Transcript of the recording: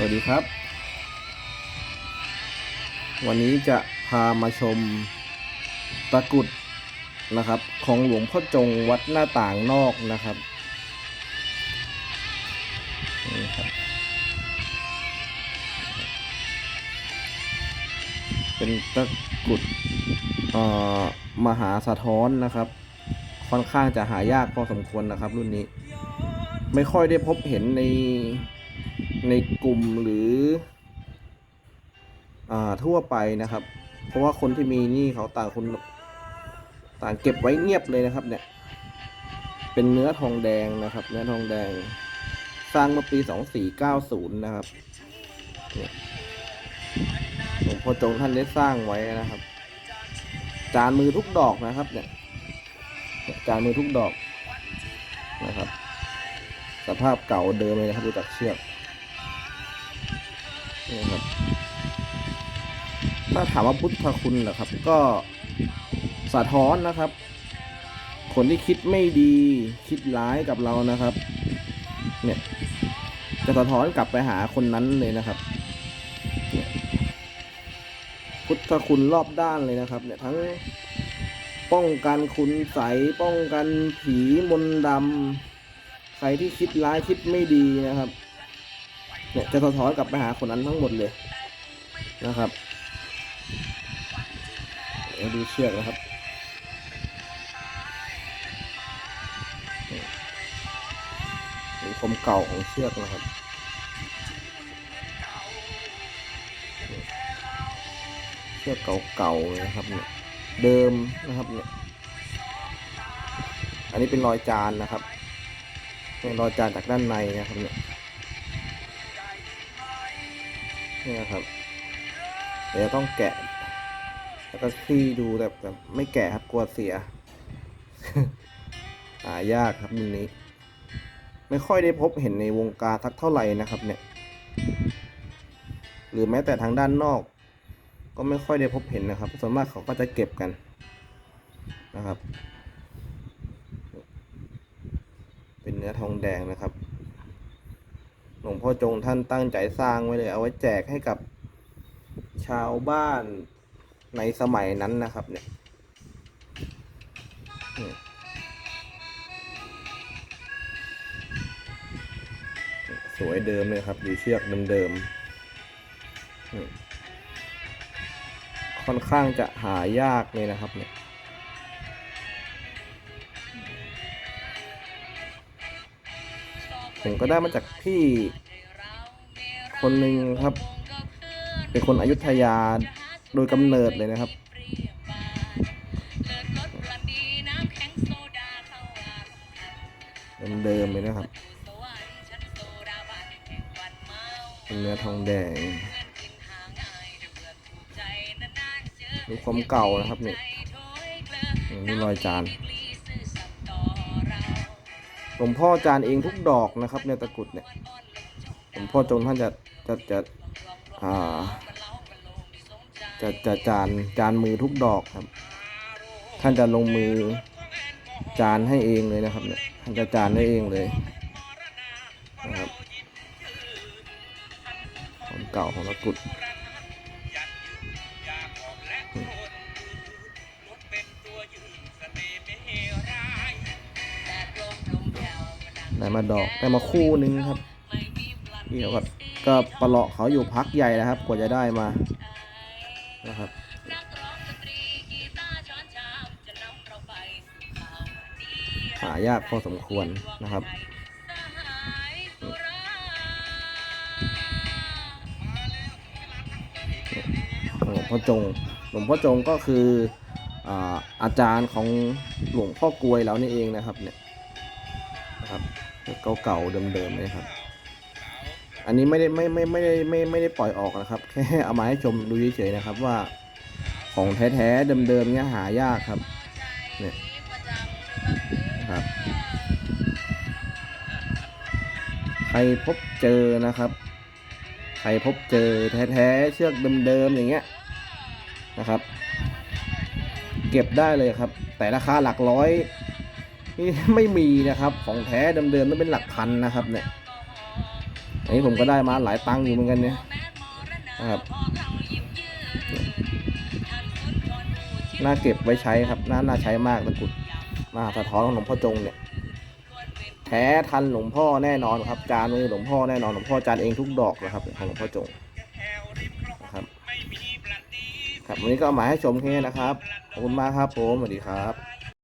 สวัสดีครับ วันนี้จะพามาชมตะกุดนะครับ ของหลวงพ่อจงวัดหน้าต่างนอกนะครับนี่ครับ เป็นตะกุดอ่อมหาสะท้อนนะครับ ค่อนข้างจะหายากพอสมควรนะครับ รุ่นนี้ ไม่ค่อยได้พบเห็นใน ในกลุ่มหรืออ่าทั่วไปนะครับ เพราะว่าคนที่มีนี่เขาต่างคนต่างเก็บไว้เงียบเลยนะครับ เนี่ย เป็นเนื้อทองแดงนะครับ เนื้อทองแดง สร้างเมื่อปี2490นะครับเนี่ยหลวงพ่อจงท่านได้สร้างไว้นะครับ จานมือทุกดอกนะครับ เนี่ยจานมือทุกดอกนะครับ สภาพเก่าเดิมเลยนะครับดูจากเชือก นี่ครับถ้าถามว่าพุทธคุณเหรอครับ ก็สะท้อนนะครับ คนที่คิดไม่ดีคิดร้ายกับเรานะครับ เนี่ยจะสะท้อนกลับไปหาคนนั้นเลยนะครับพุทธคุณรอบด้านเลยนะครับ เนี่ยทั้งป้องกันคุณใสป้องกันผีมนต์ดำใครที่คิดร้ายคิดไม่ดีนะครับ เนี่ยจะสะท้อนกลับไปหาคนนั้นทั้งหมดเลยนะครับดูเชือกนะครับนี่คมเก่าของเชือกนะครับเชือกเก่าๆนะครับเนี่ยเดิมนะครับเนี่ยอันนี้เป็นรอยจานนะครับเป็นรอยจานจากด้านในนะครับเนี่ย นี่นะครับ เดี๋ยวต้องแกะ แล้วก็คลี่ดูแต่แต่ไม่แกะครับกลัวเสีย หายากครับมุนนี้ ไม่ค่อยได้พบเห็นในวงการสักเท่าไหร่นะครับ เนี่ย หรือแม้แต่ทางด้านนอก ก็ไม่ค่อยได้พบเห็นนะครับส่วนมากเขาก็จะเก็บกันนะครับ เป็นเนื้อทองแดงนะครับ หลวงพ่อจงท่านตั้งใจสร้างไว้เลย เอาไว้แจกให้กับชาวบ้านในสมัยนั้นนะครับ เนี่ยสวยเดิมเลยครับดูเชือกเดิมๆค่อนข้างจะหายากเลยนะครับเนี่ย ผมก็ได้มาจากพี่คนหนึ่งครับ เป็นคนอยุธยาโดยกำเนิดเลยนะครับ เดิมๆเลยนะครับเป็นเนื้อทองแดงดูความเก่านะครับนี่นี่รอยจาน หลวงพ่อจานเองทุกดอกนะครับในตะกรุดเนี่ยหลวงพ่อจงท่านจะจะจะอ่าจะจะจานจานมือทุกดอกครับ ท่านจะลงมือจานให้เองเลยนะครับเนี่ยท่านจะจานได้เองเลยนะครับความเก่าของตะกรุด ได้มาดอกได้มาคู่หนึงครับเดี๋ยวก็ก็ประเลาะเขาอยู่พักใหญ่นะครับ กว่าจะได้มานะครับหายากพอสมควรนะครับหลวงพ่อจง หลวงพ่อจงก็คืออาอาจารย์ของหลวงพ่อกลวยเรานี่เองนะครับเนี่ยนะครับ เก่าๆเดิมๆเลยครับ อันนี้ไม่ได้ไม่ไม่ไม่ได้ไม่ไม่ได้ปล่อยออกนะครับ แค่เอามาให้ชมดูเฉยๆนะครับว่าของแท้ๆเดิมๆเนี่ยหายากครับเนี่ยครับ ใครพบเจอนะครับ ใครพบเจอแท้ๆเชือกเดิมๆอย่างเงี้ยนะครับ เก็บได้เลยครับ แต่ราคาหลักร้อย นี่ไม่มีนะครับ ของแท้เดิมๆต้องเป็นหลักพันนะครับ เนี่ย อันนี้ผมก็ได้มาหลายตังค์อยู่เหมือนกันเนี่ยนะครับน่าเก็บไว้ใช้ครับน่าน่าใช้มากตะกุดมาสะท้อนของหลวงพ่อจงเนี่ย แท้ทันหลวงพ่อแน่นอนครับ จานมือหลวงพ่อแน่นอนหลวงพ่อจานเองทุกดอกนะครับของหลวงพ่อจงนะครับครับวันนี้ก็เอามาให้ชมแค่นะครับขอบคุณมากครับผมสวัสดีครับ